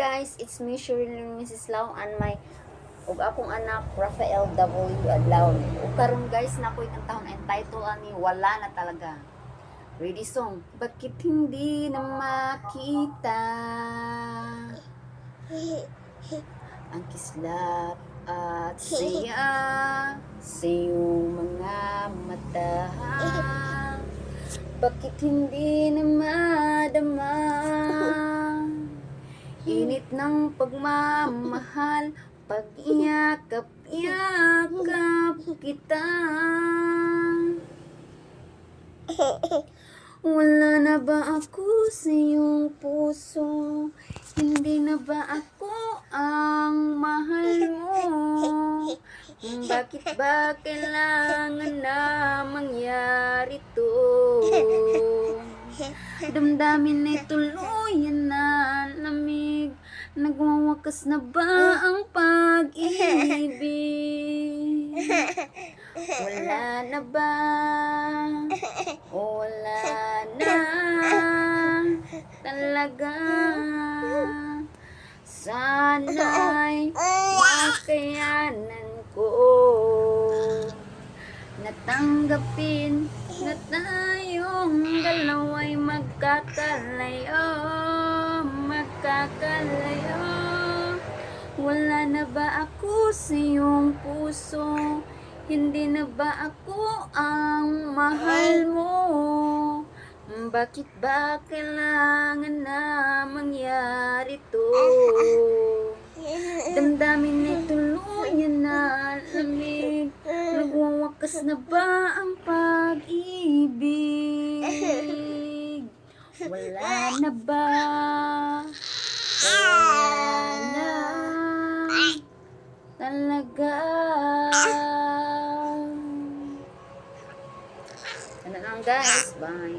guys, it's me Sherilyn Mrs. Lau and my ug akong anak Rafael W. Adlaw. Ug karon guys na ko ikantahon ang title ani wala na talaga. Ready song. Bakit hindi na makita ang kislap at siya sa iyong mga mata? Bakit hindi na madama ng pagmamahal Pag iyakap-iyakap kita Wala na ba ako sa iyong puso? Hindi na ba ako ang mahal mo? Bakit ba kailangan na mangyari to? Damdamin ay tuluyan na Nagwawakas na ba ang pag-ibig? Wala na ba? Wala na talaga Sana'y makayanan ko Natanggapin na tayong dalawa'y magkakalayo Magkakalayo Wala na ba ako sa iyong puso? Hindi na ba ako ang mahal mo? Bakit ba kailangan na mangyari to? Damdamin ay tuluyan na lamig Nagwawakas na ba ang pag-ibig? Wala na ba? Talaga. Ano lang guys, bye